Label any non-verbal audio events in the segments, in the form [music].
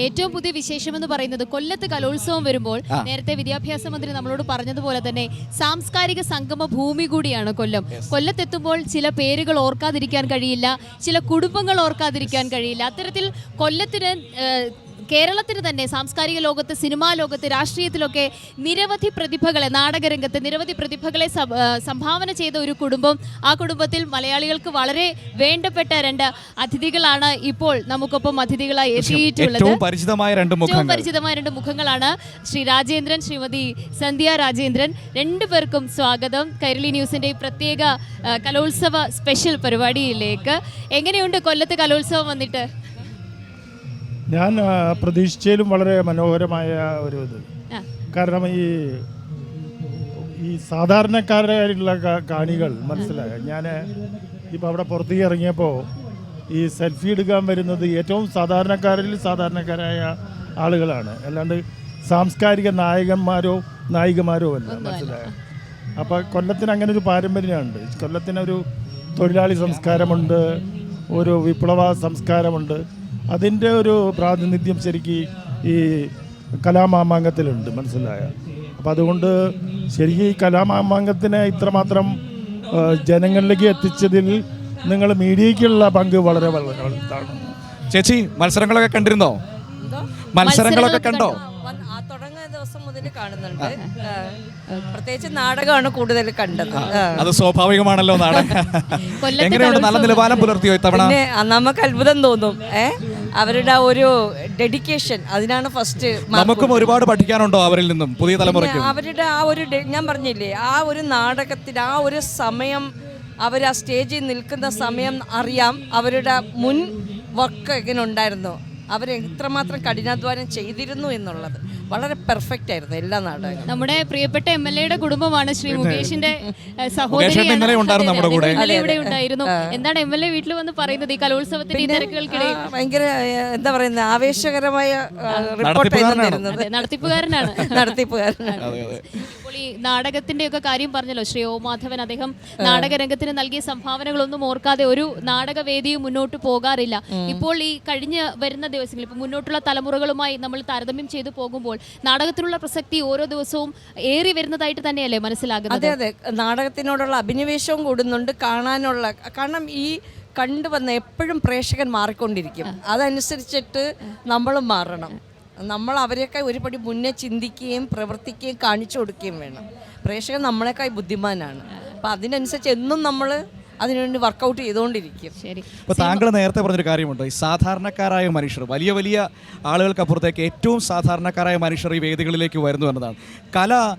ഏറ്റവും പുതിയ വിശേഷം എന്ന് പറയുന്നത് കൊല്ലത്ത് കലോത്സവം വരുമ്പോൾ നേരത്തെ വിദ്യാഭ്യാസ മന്ത്രി നമ്മളോട് പറഞ്ഞതുപോലെ തന്നെ സാംസ്കാരിക സംഗമ ഭൂമി കൂടിയാണ് കൊല്ലം. കൊല്ലത്തെത്തുമ്പോൾ ചില പേരുകൾ ഓർക്കാതിരിക്കാൻ കഴിയില്ല ചില കുടുംബങ്ങൾ ഓർക്കാതിരിക്കാൻ കഴിയില്ല. അത്തരത്തിൽ കൊല്ലത്തിന് കേരളത്തിന് തന്നെ സാംസ്കാരിക ലോകത്ത് സിനിമാ ലോകത്ത് രാഷ്ട്രീയത്തിലൊക്കെ നിരവധി പ്രതിഭകളെ നാടകരംഗത്ത് നിരവധി പ്രതിഭകളെ സംഭാവന ചെയ്ത ഒരു കുടുംബം ആ കുടുംബത്തിൽ മലയാളികൾക്ക് വളരെ വേണ്ടപ്പെട്ട രണ്ട് അതിഥികളാണ് ഇപ്പോൾ നമുക്കൊപ്പം അതിഥികളായി എത്തിയിട്ടുള്ളത്. പരിചിതമായ രണ്ട് ഏറ്റവും പരിചിതമായ രണ്ട് മുഖങ്ങളാണ് ശ്രീ രാജേന്ദ്രൻ ശ്രീമതി സന്ധ്യ രാജേന്ദ്രൻ. രണ്ടുപേർക്കും സ്വാഗതം. കൈരളി ന്യൂസിന്റെ ഈ പ്രത്യേക കലോത്സവ സ്പെഷ്യൽ പരിപാടിയിലേക്ക്. എങ്ങനെയുണ്ട് കൊല്ലത്ത് കലോത്സവം വന്നിട്ട്? ഞാൻ പ്രതീക്ഷിച്ചതിലും വളരെ മനോഹരമായ ഒരു ഇത്. കാരണം ഈ ഈ സാധാരണക്കാരായിട്ടുള്ള കാണികൾ മനസ്സിലായ? ഞാൻ ഇപ്പോൾ അവിടെ പുറത്തേക്ക് ഇറങ്ങിയപ്പോൾ ഈ സെൽഫി എടുക്കാൻ വരുന്നത് ഏറ്റവും സാധാരണക്കാരിൽ സാധാരണക്കാരായ ആളുകളാണ്. അല്ലാണ്ട് സാംസ്കാരിക നായകന്മാരോ നായികമാരോ അല്ല മനസ്സിലായ? അപ്പോൾ കൊല്ലത്തിന് അങ്ങനെ ഒരു പാരമ്പര്യമുണ്ട്. കൊല്ലത്തിനൊരു തൊഴിലാളി സംസ്കാരമുണ്ട് ഒരു വിപ്ലവ സംസ്കാരമുണ്ട്. അതിന്റെ ഒരു പ്രാതിനിധ്യം ശരിക്ക് ഈ കലാമാമാങ്കത്തിലുണ്ട് മനസ്സിലായ? അപ്പം അതുകൊണ്ട് ശരിക്കും ഈ കലാമാമാങ്കത്തിനെ ഇത്രമാത്രം ജനങ്ങളിലേക്ക് എത്തിച്ചതിൽ നിങ്ങൾ മീഡിയയ്ക്കുള്ള പങ്ക് വളരെ വളരെ വലുതാണ്. ചേച്ചി മത്സരങ്ങളൊക്കെ കണ്ടിരുന്നോ? മത്സരങ്ങളൊക്കെ കണ്ടോ? വന്ന് ദിവസം മുതൽ കാണുന്നുണ്ട്. പ്രത്യേകിച്ച് നാടകമാണ് കൂടുതൽ കണ്ടത്. അത് സ്വാഭാവികമാണല്ലോ നാടകം [laughs] എങ്ങനെയുണ്ട്? നല്ല നിലവാരം പുലർത്തിയോ ഇത്തവണ? നമുക്ക് അത്ഭുതം തോന്നും. ഏ? അവരുടെ ആ ഒരു ഡെഡിക്കേഷൻ അതിനാണ് ഫസ്റ്റ് നമുക്കും ഒരുപാട് പഠിക്കാനുണ്ടോ അവരിൽ നിന്നും പുതിയ തലമുറയ്ക്ക്? അവരുടെ ആ ഒരു ഞാൻ പറഞ്ഞില്ലേ ആ ഒരു നാടകത്തിൽ ആ ഒരു സമയം അവർ ആ സ്റ്റേജിൽ നിൽക്കുന്ന സമയം അറിയാം അവരുടെ മുൻ വർക്ക് എങ്ങനെ ഉണ്ടായിരുന്നു അവർ എത്രമാത്രം കഠിനാധ്വാനം ചെയ്തിരുന്നു എന്നുള്ളത്. വളരെ പെർഫെക്റ്റ് ആയിരുന്നു എല്ലാ നാടകങ്ങളും. നമ്മുടെ പ്രിയപ്പെട്ട എം എൽ എയുടെ കുടുംബമാണ് ശ്രീ മുകേഷിന്റെ സഹോദരി ഇവിടെ ഉണ്ടായിരുന്നു. എന്താണ് എം എൽ എ വീട്ടിൽ വന്ന് പറയുന്നത് ഈ കലോത്സവത്തിന്റെ തിരക്കുകൾക്കിടയിൽ? ഭയങ്കര എന്താ പറയുന്നത് ആവേശകരമായ റിപ്പോർട്ട് നടത്തിപ്പുകാരനാണ്. തരുന്നത് അതെ, നടത്തിപ്പുകാരനാണ്. നടത്തിപ്പുകാരനാണ്. ഇപ്പോൾ ഈ നാടകത്തിന്റെ ഒക്കെ കാര്യം പറഞ്ഞല്ലോ ശ്രീ ഓ മാധവൻ അദ്ദേഹം നാടകരംഗത്തിന് നൽകിയ സംഭാവനകളൊന്നും ഓർക്കാതെ ഒരു നാടകവേദിയും മുന്നോട്ട് പോകാറില്ല. ഇപ്പോൾ ഈ കഴിഞ്ഞ വരുന്ന ദിവസങ്ങളിൽ ഇപ്പോൾ മുന്നോട്ടുള്ള തലമുറകളുമായി നമ്മൾ താരതമ്യം ചെയ്തു പോകുമ്പോൾ നാടകത്തിനുള്ള പ്രസക്തി ഓരോ ദിവസവും ഏറി വരുന്നതായിട്ട് തന്നെയല്ലേ മനസ്സിലാകുന്നത്? അതെ അതെ. നാടകത്തിനോടുള്ള അഭിനിവേശവും കൂടുന്നുണ്ട് കാണാനുള്ള. കാരണം ഈ കണ്ടുവന്ന എപ്പോഴും പ്രേക്ഷകൻ മാറിക്കൊണ്ടിരിക്കും. അതനുസരിച്ചിട്ട് നമ്മളും മാറണം. നമ്മൾ അവരെയൊക്കെ ഒരുപടി മുന്നേ ചിന്തിക്കുകയും പ്രവർത്തിക്കുകയും കാണിച്ചു കൊടുക്കുകയും വേണം. പ്രേക്ഷകൻ നമ്മളെക്കാൾ ബുദ്ധിമാനാണ്. അപ്പം അതിനനുസരിച്ച് എന്നും നമ്മൾ അതിനുവേണ്ടി വർക്കൗട്ട് ചെയ്തുകൊണ്ടിരിക്കും. ശരി. ഇപ്പൊ താങ്കൾ നേരത്തെ പറഞ്ഞൊരു കാര്യമുണ്ട്. ഈ സാധാരണക്കാരായ മനുഷ്യർ വലിയ വലിയ ആളുകൾക്കപ്പുറത്തേക്ക് ഏറ്റവും സാധാരണക്കാരായ മനുഷ്യർ ഈ വേദികളിലേക്ക് വരുന്നു എന്നതാണ്. കല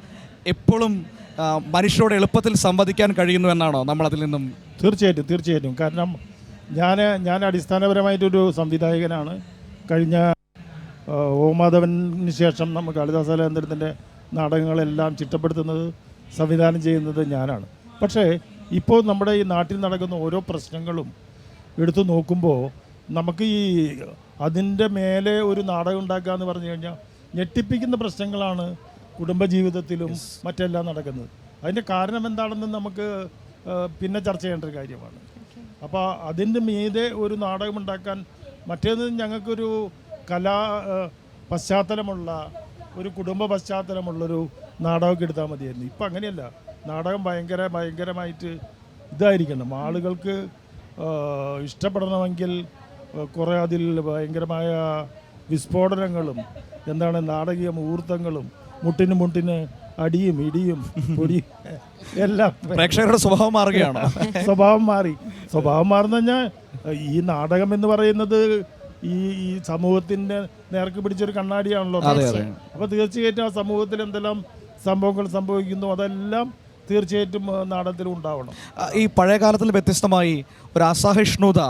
എപ്പോഴും ആ, മനുഷ്യരോട് എളുപ്പത്തിൽ സംവദിക്കാൻ കഴിയുന്നു എന്നാണോ നമ്മൾ അതിൽ നിന്നും? തീർച്ചയായിട്ടും തീർച്ചയായിട്ടും. കാരണം ഞാൻ ഞാൻ അടിസ്ഥാനപരമായിട്ടൊരു സംവിധായകനാണ്. കഴിഞ്ഞ ആ, ഓ മാധവന് ശേഷം നമുക്ക് കാളിദാസ ലേന്ദ്രത്തിന്റെ നാടകങ്ങളെല്ലാം ചിട്ടപ്പെടുത്തുന്നത് സംവിധാനം ചെയ്യുന്നത് ഞാനാണ്. പക്ഷേ ഇപ്പോൾ നമ്മുടെ ഈ നാട്ടിൽ നടക്കുന്ന ഓരോ പ്രശ്നങ്ങളും എടുത്തു നോക്കുമ്പോൾ നമുക്ക് ഈ അതിന്റെ മേലെ ഒരു നാടകം ഉണ്ടാക്കുക എന്ന് പറഞ്ഞു കഴിഞ്ഞാൽ ഞെട്ടിപ്പിക്കുന്ന പ്രശ്നങ്ങളാണ് കുടുംബജീവിതത്തിലും മറ്റെല്ലാം നടക്കുന്നത്. അതിന്റെ കാരണം എന്താണെന്ന് നമുക്ക് പിന്നെ ചർച്ച ചെയ്യേണ്ട ഒരു കാര്യമാണ്. അപ്പോൾ അതിന്റെ മീതെ ഒരു നാടകം ഉണ്ടാക്കാൻ മറ്റേത് ഞങ്ങൾക്കൊരു കലാ പശ്ചാത്തലമുള്ള ഒരു കുടുംബ പശ്ചാത്തലമുള്ളൊരു നാടകമൊക്കെ എടുത്താൽ മതിയായിരുന്നു. ഇപ്പം അങ്ങനെയല്ല. നാടകം ഭയങ്കര ഭയങ്കരമായിട്ട് ഇതായിരിക്കണം. ആളുകൾക്ക് ഇഷ്ടപ്പെടണമെങ്കിൽ കുറേ അതിൽ ഭയങ്കരമായ വിസ്ഫോടനങ്ങളും എന്താണ് നാടകീയ മുഹൂർത്തങ്ങളും മുട്ടിന് മുട്ടിന് അടിയും ഇടിയും പൊടിയും എല്ലാം. പ്രേക്ഷകരുടെ സ്വഭാവം മാറുകയാണ്? സ്വഭാവം മാറി. സ്വഭാവം മാറുന്ന ഈ നാടകം എന്ന് പറയുന്നത് ഈ ഈ സമൂഹത്തിന്റെ നേർക്ക് പിടിച്ചൊരു കണ്ണാടിയാണല്ലോ അതെ, അതെ. അപ്പൊ തീർച്ചയായിട്ടും ആ സമൂഹത്തിൽ എന്തെല്ലാം സംഭവങ്ങൾ സംഭവിക്കുന്നു അതെല്ലാം തീർച്ചയായിട്ടും നാടകത്തിൽ ഉണ്ടാവണം. ഈ പഴയ കാലത്തിൽ വ്യത്യസ്തമായി ഒരു അസഹിഷ്ണുത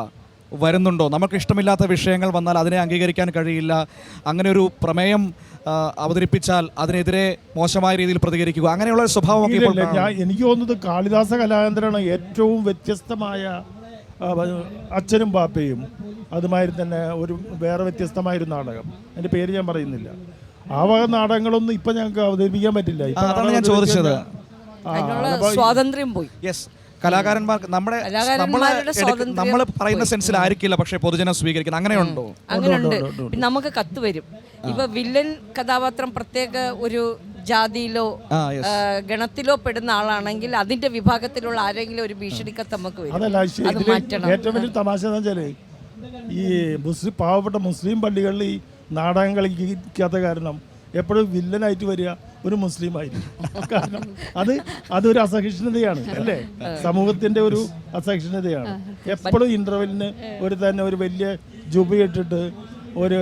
വരുന്നുണ്ടോ? നമുക്ക് ഇഷ്ടമില്ലാത്ത വിഷയങ്ങൾ വന്നാൽ അതിനെ അംഗീകരിക്കാൻ കഴിയില്ല. അങ്ങനെ ഒരു പ്രമേയം അവതരിപ്പിച്ചാൽ അതിനെതിരെ മോശമായ രീതിയിൽ പ്രതികരിക്കുക. അങ്ങനെയുള്ള സ്വഭാവം ഞാൻ എനിക്ക് തോന്നുന്നത് കാളിദാസ കലാകേന്ദ്രമാണ് ഏറ്റവും വ്യത്യസ്തമായ അച്ഛനും പാപ്പയും അതുമാതിരി തന്നെ ഒരു വേറെ വ്യത്യസ്തമായൊരു നാടകം. എന്റെ പേര് ഞാൻ പറയുന്നില്ല. ആ വക നാടകങ്ങളൊന്നും ഇപ്പം ഞങ്ങൾക്ക് അവതരിപ്പിക്കാൻ പറ്റില്ല. അതാണ് ഞാൻ ചോദിച്ചത്. സ്വാതന്ത്ര്യം പോയി. യെസ് കലാകാരന്മാർക്ക് നമ്മുടെ നമ്മൾ പറയുന്ന സെൻസിൽ ആയിരിക്കില്ല പക്ഷേ പൊതുജനം സ്വീകരിക്കുന്നത് അങ്ങനെയുണ്ടോ? അങ്ങനെയുണ്ട്. നമുക്ക് കത്ത് വരും. ഇപ്പൊ വില്ലൻ കഥാപാത്രം പ്രത്യേക ഒരു ജാതിയിലോ ഗണത്തിലോ പെടുന്ന ആളാണെങ്കിൽ അതിന്റെ വിഭാഗത്തിലുള്ള ആരെങ്കിലും ഒരു ഭീഷണിക്കത്ത് നമുക്ക് വരും. ഏറ്റവും വലിയ തമാശ എന്ന് വെച്ചാൽ ഈ മുസ്ലിം പാവപ്പെട്ട മുസ്ലിം പള്ളികളിൽ ഈ നാടകം കളിക്കാത്ത കാരണം എപ്പോഴും വില്ലനായിട്ട് വരിക ഒരു മുസ്ലിം ആയിരിക്കും കാരണം അത് അതൊരു അസഹിഷ്ണുതയാണ് അല്ലേ? സമൂഹത്തിന്റെ ഒരു അസഹിഷ്ണുതയാണ്. എപ്പോഴും ഇന്റർവെല്ലിന് ഒരു തന്നെ ഒരു വലിയ ജുബ ഇട്ടിട്ട് ഒരു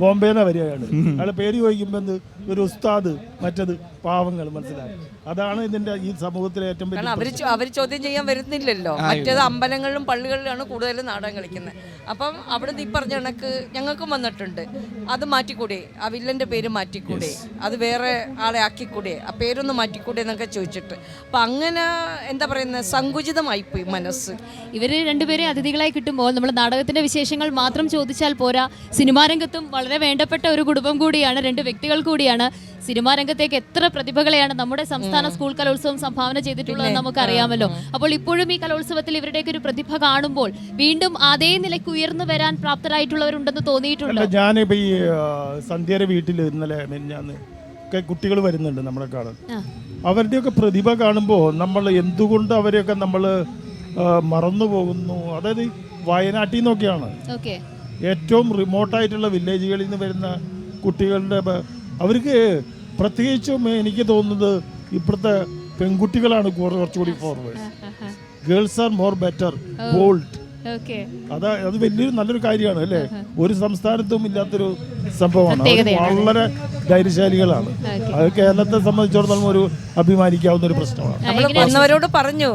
ബോംബെന്ന് വരികയാണ്. അയാളെ പേര് ചോദിക്കുമ്പോൾ എന്ത്? ഒരു ഉസ്താദ് മറ്റത് പാവങ്ങൾ മനസ്സിലായി? അതാണ് ഇതിന്റെ ഈ സമൂഹത്തിലെ ഏറ്റവും വലിയ അവർ അവർ ചോദ്യം ചെയ്യാൻ വരുന്നില്ലല്ലോ. മറ്റേത് അമ്പലങ്ങളിലും പള്ളികളിലാണ് കൂടുതലും നാടകം കളിക്കുന്നത്. അപ്പം അവിടെ ഈ പറഞ്ഞ കണക്ക് ഞങ്ങൾക്കും വന്നിട്ടുണ്ട്. അത് മാറ്റിക്കൂടെ? ആ വില്ലന്റെ പേര് മാറ്റിക്കൂടെ? അത് വേറെ ആളെ ആക്കിക്കൂടെ? ആ പേരൊന്ന് മാറ്റിക്കൂടെ എന്നൊക്കെ ചോദിച്ചിട്ട്. അപ്പം അങ്ങനെ എന്താ പറയുന്നത് സങ്കുചിതമായിപ്പോയി മനസ്സ്. ഇവർ രണ്ടുപേരെ അതിഥികളായി കിട്ടുമ്പോൾ നമ്മൾ നാടകത്തിന്റെ വിശേഷങ്ങൾ മാത്രം ചോദിച്ചാൽ പോരാ. സിനിമാ രംഗത്തും വളരെ വേണ്ടപ്പെട്ട ഒരു കുടുംബം കൂടിയാണ് രണ്ട് വ്യക്തികൾ കൂടിയാണ് സിനിമാ രംഗത്തേക്ക് എത്ര പ്രതിഭകളെയാണ് നമ്മുടെ സംസ്ഥാന സ്കൂൾ കലോത്സവം സംഭാവന ചെയ്തിട്ടുള്ളത് നമുക്കറിയാമല്ലോ. അപ്പോൾ ഇപ്പോഴും ഈ കലോത്സവത്തിൽ ഇവരുടെയൊക്കെ ഒരു പ്രതിഭ കാണുമ്പോൾ വീണ്ടും അതേ നിലയ്ക്ക് ഉയർന്നു വരാൻ പ്രാപ്തരായിട്ടുള്ളവരുണ്ടെന്ന് തോന്നിയിട്ടുണ്ട്? ഞാനിപ്പോ ഈ സന്ധ്യയുടെ വീട്ടിൽ ഇന്നലെ ഞാൻ ഒക്കെ കുട്ടികൾ വരുന്നുണ്ട് നമ്മളെ കാണാൻ. അവരുടെയൊക്കെ പ്രതിഭ കാണുമ്പോൾ നമ്മൾ എന്തുകൊണ്ട് അവരെയൊക്കെ നമ്മൾ മറന്നു പോകുന്നു അതായത് വയനാട്ടിൽ നിന്നൊക്കെയാണ്. ഓക്കെ. ഏറ്റവും റിമോട്ടായിട്ടുള്ള വില്ലേജുകളിൽ നിന്ന് വരുന്ന കുട്ടികളുടെ അവർക്ക് പ്രത്യേകിച്ചും എനിക്ക് തോന്നുന്നത് ഇപ്പോഴത്തെ പെൺകുട്ടികളാണ് കുറ- കുറച്ചുകൂടി forward girls are more better bold അത് അതാ അത് വലിയൊരു നല്ലൊരു കാര്യമാണ് അല്ലേ? ഒരു സംസ്ഥാനത്തും ഇല്ലാത്തൊരു സംഭവമാണ്. വളരെ ധൈര്യശാലികളാണ്. അത് കേരളത്തെ സംബന്ധിച്ചിടത്തോളം ഒരു അഭിമാനിക്കാവുന്ന ഒരു പ്രശ്നമാണ്. നമ്മൾ വന്നവരോട് പറഞ്ഞു.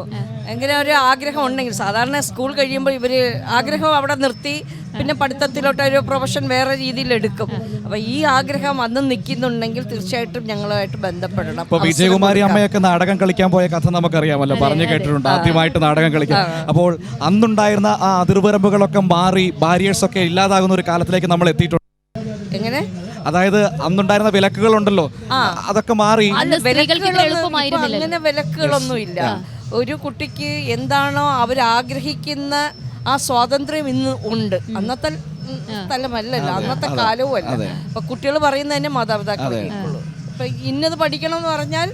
എങ്ങനെ ഒരു ആഗ്രഹം ഉണ്ടെങ്കിൽ സാധാരണ സ്കൂൾ കഴിയുമ്പോൾ ഇവർ ആഗ്രഹം അവിടെ നിർത്തി പിന്നെ പഠിത്തത്തിലോട്ട് ഒരു പ്രൊഫഷൻ വേറെ രീതിയിൽ എടുക്കും. അപ്പൊ ഈ ആഗ്രഹം അന്ന് നിൽക്കുന്നുണ്ടെങ്കിൽ തീർച്ചയായിട്ടും ഞങ്ങളുമായിട്ട് ബന്ധപ്പെടണം. അപ്പോൾ വിജയകുമാരി അമ്മയൊക്കെ നാടകം കളിക്കാൻ പോയ കഥ നമുക്കറിയാമല്ലോ പറഞ്ഞു കേട്ടിട്ടുണ്ട്. ആദ്യമായിട്ട് നാടകം കളിക്കാം അപ്പോൾ അന്നുണ്ടായിരുന്ന ആ അതിർവരമ്പുകളൊക്കെ മാറി ബാരിയേഴ്സ് ഒക്കെ ഇല്ലാതാകുന്ന ഒരു കാലത്തിലേക്ക് നമ്മൾ എത്തിയിട്ടുണ്ട്. എങ്ങനെ? അതായത് അന്നുണ്ടായിരുന്ന വിലക്കുകൾ ഉണ്ടല്ലോ അതൊക്കെ മാറി. അങ്ങനെ വിലക്കുകളൊന്നും ഇല്ല ഒരു കുട്ടിക്ക് എന്താണോ അവരാഗ്രഹിക്കുന്ന ആ സ്വാതന്ത്ര്യം ഇന്ന് ഉണ്ട്. അന്നത്തെ സ്ഥലമല്ലല്ലോ. അന്നത്തെ കാലവും അല്ല. അപ്പൊ കുട്ടികൾ പറയുന്നത് തന്നെ മാതാപിതാക്കൾ അപ്പൊ ഇന്നത് പഠിക്കണം എന്ന് പറഞ്ഞാൽ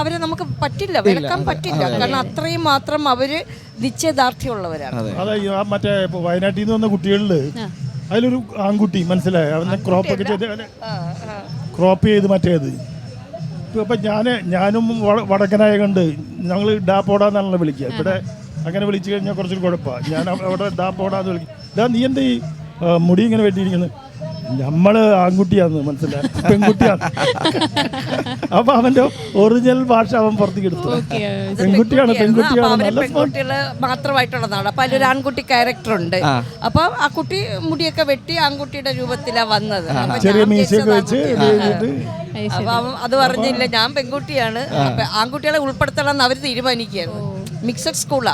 അവരെ നമുക്ക് പറ്റില്ല വിലക്കാൻ പറ്റില്ല. കാരണം അത്രയും മാത്രം അവർ നിശ്ചയദാർഢ്യമുള്ളവരാണ്. അതായത് ആ മറ്റേ വയനാട്ടിൽ നിന്ന് വന്ന കുട്ടികളിൽ അതിലൊരു ആൺകുട്ടി മനസ്സിലായോ? അവനെ ക്രോപ്പ് ഒക്കെ ചെയ്ത് ക്രോപ്പ് ചെയ്ത് മറ്റേത്. ഇപ്പൊ ഞാൻ ഞാൻ ഞാനും വട- വടക്കനായ കണ്ട് ഞങ്ങൾ ഡാപ്പോടാന്നാണല്ലോ വിളിക്കുക ഇവിടെ അങ്ങനെ വിളിച്ചു കഴിഞ്ഞാൽ കുറച്ചൊരു കുഴപ്പമാണ് ഞാൻ അവ- അവിടെ ഡാപ്പോടാന്ന് വിളിക്കും. ഇതാ നീ എന്താ ഈ മുടി ഇങ്ങനെ വെട്ടിയിരിക്കുന്നത് നമ്മൾ ആൺകുട്ടിയാന്ന് മനസ്സിലായി. പെൺകുട്ടിയാണ്. അപ്പൊ അവന്റെ ഒറിജിനൽ ഭാഷ അവൻ പുറത്തേക്ക് എടുത്തു. പെൺകുട്ടിയാണ് അവർ. പെൺകുട്ടികൾ മാത്രമായിട്ടുള്ളതാണ്. അപ്പൊ അതിലൊരു ആൺകുട്ടി ക്യാരക്ടർ ഉണ്ട്. അപ്പൊ ആ കുട്ടി മുടിയൊക്കെ വെട്ടി ആൺകുട്ടിയുടെ രൂപത്തിലാ വന്നത്. ചെറിയ മീശയൊക്കെ വെച്ച് അപ്പൊ അവൻ അത് പറഞ്ഞില്ല ഞാൻ പെൺകുട്ടിയാണ്. ആൺകുട്ടികളെ ഉൾപ്പെടുത്തണം എന്ന് അവർ തീരുമാനിക്കുകയായിരുന്നു. മിക്സഡ് സ്കൂളാ.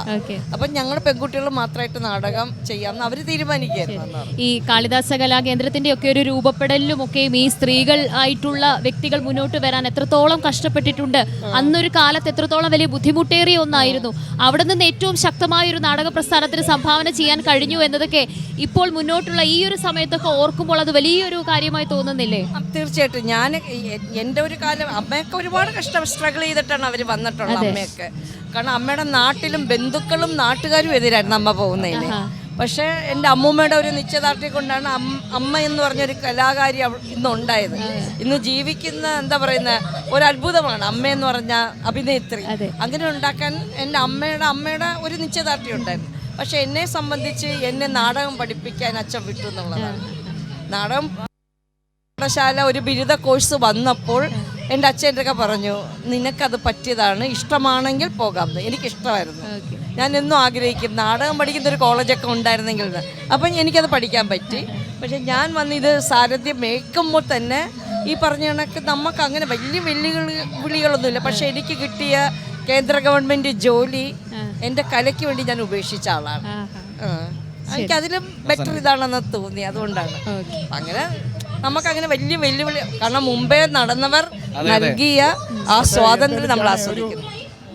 അപ്പം ഞങ്ങൾ പെൺകുട്ടികൾ മാത്രമായിട്ട് നാടകം ചെയ്യാമെന്ന് അവർ തീരുമാനിക്കുകയായിരുന്നു ഈ കാളിദാസ കലാകേന്ദ്രത്തിന്റെ ഒക്കെ ഒരു രൂപപ്പെടലിലും ഒക്കെയും ഈ സ്ത്രീകൾ ആയിട്ടുള്ള വ്യക്തികൾ മുന്നോട്ട് വരാൻ എത്രത്തോളം കഷ്ടപ്പെട്ടിട്ടുണ്ട്. അന്നൊരു കാലത്ത് എത്രത്തോളം വലിയ ബുദ്ധിമുട്ടേറിയ ഒന്നായിരുന്നു. അവിടെ നിന്ന് ഏറ്റവും ശക്തമായ ഒരു നാടക പ്രസ്ഥാനത്തിന് സംഭാവന ചെയ്യാൻ കഴിഞ്ഞു എന്നതൊക്കെ ഇപ്പോൾ മുന്നോട്ടുള്ള ഈ ഒരു സമയത്തൊക്കെ ഓർക്കുമ്പോൾ അത് വലിയൊരു കാര്യമായി തോന്നുന്നില്ലേ? തീർച്ചയായിട്ടും. ഞാൻ എന്റെ ഒരു കാലം അമ്മയൊക്കെ ഒരുപാട് കഷ്ടം സ്ട്രഗിൾ ചെയ്തിട്ടാണ് അവർ വന്നിട്ടുള്ളത് അമ്മയൊക്കെ. കാരണം അമ്മയുടെ നാട്ടിലും ബന്ധുക്കളും നാട്ടുകാരും എതിരായിരുന്നു അമ്മ പോകുന്നതിന്. പക്ഷേ എന്റെ അമ്മൂമ്മയുടെ ഒരു നിശ്ചയദാർഢ്യം കൊണ്ടാണ് അമ്മ എന്ന് പറഞ്ഞൊരു കലാകാരി ഇന്ന് ഉണ്ടായത് ഇന്ന് ജീവിക്കുന്ന എന്താ പറയുന്ന ഒരു അത്ഭുതമാണ് അമ്മ എന്ന് പറഞ്ഞ അഭിനേത്രി. അങ്ങനെ ഉണ്ടാക്കാൻ എന്റെ അമ്മയുടെ അമ്മയുടെ ഒരു നിശ്ചയദാർഢ്യം ഉണ്ടായിരുന്നു. പക്ഷെ എന്നെ സംബന്ധിച്ച് എന്നെ നാടകം പഠിപ്പിക്കാൻ അച്ഛൻ വിട്ടു എന്നുള്ളതാണ്. നാടകം പാഠശാല ഒരു ബിരുദ കോഴ്സ് വന്നപ്പോൾ എന്റെ അച്ഛൻ എന്റെ ഒക്കെ പറഞ്ഞു നിനക്കത് പറ്റിയതാണ് ഇഷ്ടമാണെങ്കിൽ പോകാം. എന്ന്." എനിക്കിഷ്ടമായിരുന്നു. ഞാൻ എന്നും ആഗ്രഹിക്കും നാടകം പഠിക്കുന്ന ഒരു കോളേജൊക്കെ ഉണ്ടായിരുന്നെങ്കിൽ. അപ്പം എനിക്കത് പഠിക്കാൻ പറ്റി. പക്ഷെ ഞാൻ വന്ന് ഇത് സാരഥ്യം മേക്കുമ്പോൾ തന്നെ ഈ പറഞ്ഞ കണക്ക് നമുക്ക് അങ്ങനെ വലിയ വെല്ലുവിളി വിളികളൊന്നുമില്ല. പക്ഷേ എനിക്ക് കിട്ടിയ കേന്ദ്ര ഗവൺമെന്റ് ജോലി എന്റെ കലയ്ക്ക് വേണ്ടി ഞാൻ ഉപേക്ഷിച്ച ആളാണ്. എനിക്കതിലും ബെറ്റർ ഇതാണെന്ന് തോന്നി അതുകൊണ്ടാണ്. അങ്ങനെ നമുക്കങ്ങനെ വലിയ വെല്ലുവിളി കാരണം മുമ്പേ നടന്നവർ നൽകിയ ആ സ്വാതന്ത്ര്യം നമ്മൾ ആസ്വദിക്കുന്നു.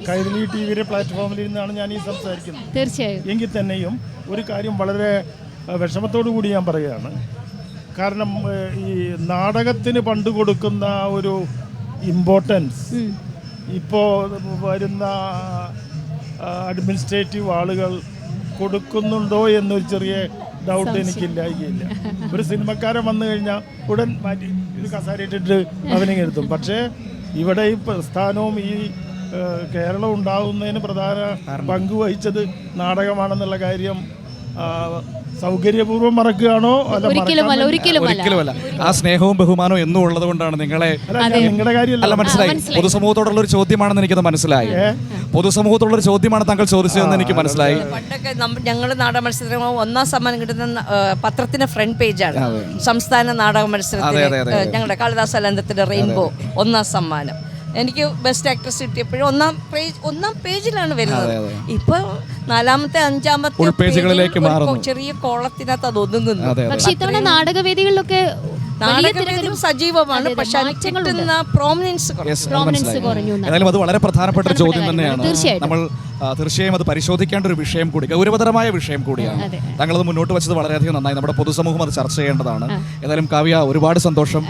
കൈരളി ടി വിയുടെ പ്ലാറ്റ്ഫോമിൽ ഇരുന്നാണ് ഞാൻ ഈ സംസാരിക്കുന്നത്. തീർച്ചയായും. എങ്കിൽ തന്നെയും ഒരു കാര്യം വളരെ വിഷമത്തോടു കൂടി ഞാൻ പറയുകയാണ്. കാരണം ഈ നാടകത്തിന് പണ്ട് കൊടുക്കുന്ന ഒരു ഇമ്പോർട്ടൻസ്. ഇപ്പോൾ വരുന്ന അഡ്മിനിസ്ട്രേറ്റീവ് ആളുകൾ കൊടുക്കുന്നുണ്ടോ എന്നൊരു ചെറിയ ഡൗട്ട് എനിക്കില്ല ഇല്ല ഒരു സിനിമക്കാരൻ വന്നു കഴിഞ്ഞാൽ ഉടൻ മാറ്റി ഒരു കസാരയിട്ടിട്ട് അവനെ എഴുതും പക്ഷേ ഇവിടെ ഈ പ്രസ്ഥാനവും ഈ കേരളം ഉണ്ടാകുന്നതിന് പ്രധാന പങ്ക് വഹിച്ചത് നാടകമാണെന്നുള്ള കാര്യം സൗകര്യപൂർവം മറക്കുകയാണോ ഒരിക്കലുമല്ല ആ സ്നേഹവും ബഹുമാനവും എന്നും ഉള്ളത് കൊണ്ടാണ് നിങ്ങളെ നിങ്ങളുടെ കാര്യമല്ല. അല്ല മനസ്സിലായി. മനസ്സിലായി. പൊതുസമൂഹത്തോടുള്ള ഒരു ചോദ്യമാണെന്ന് എനിക്കത് മനസ്സിലായി. പൊതുസമൂഹത്തോടുള്ള ഒരു ചോദ്യമാണ് താങ്കൾ ചോദിച്ചതെന്ന് എനിക്ക് മനസ്സിലായി. പണ്ടൊക്കെ ഞങ്ങൾ നാടക മത്സരം ഒന്നാം സമ്മാനം കിട്ടുന്ന പത്രത്തിന്റെ ഫ്രണ്ട് പേജാണ്. സംസ്ഥാന നാടക മത്സരത്തിന് ഞങ്ങളുടെ കാളിദാസ അലന്തത്തിന്റെ റെയിൻബോ ഒന്നാം സമ്മാനം. എനിക്ക് ബെസ്റ്റ് ആക്ട്രസ് കിട്ടിയപ്പോഴും ഒന്നാം പേജ് ഒന്നാം പേജിലാണ് വരുന്നത്. ഇപ്പൊ നാലാമത്തെ അഞ്ചാമത്തെ ചെറിയ കോളത്തിനകത്ത് അത് ഒതുങ്ങുന്നു പക്ഷെ ഇത്തവണ നാടകവേദികളിലൊക്കെ സജീവമാണ്. പക്ഷെ കിട്ടുന്ന പ്രോമിനൻസ് അത് കുറഞ്ഞു എന്നാണ്. അത് വളരെ പ്രധാനപ്പെട്ട ഒരു ചോദ്യം തന്നെയാണ്. നമ്മൾ തീർച്ചയായും അത് പരിശോധിക്കേണ്ട ഒരു വിഷയം കൂടി ഗൗരവതരമായ വിഷയം കൂടിയാണ്. അത് മുന്നോട്ട് വെച്ചത് വളരെയധികം നന്നായി. നമ്മുടെ പൊതുസമൂഹം അത് ചർച്ച ചെയ്യേണ്ടതാണ്. ഏതായാലും കാവ്യ ഒരുപാട് സന്തോഷം.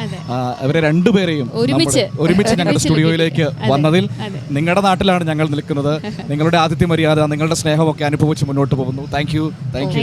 ഇവരെ രണ്ടുപേരെയും ഒരുമിച്ച്. നമ്മുടെ- ഞങ്ങളുടെ സ്റ്റുഡിയോയിലേക്ക് വന്നതിൽ നിങ്ങളുടെ നാട്ടിലാണ് ഞങ്ങൾ നിൽക്കുന്നത്. നിങ്ങളുടെ ആതിഥ്യ മര്യാദ നിങ്ങളുടെ സ്നേഹമൊക്കെ അനുഭവിച്ച് മുന്നോട്ട് പോകുന്നു. Thank you thank you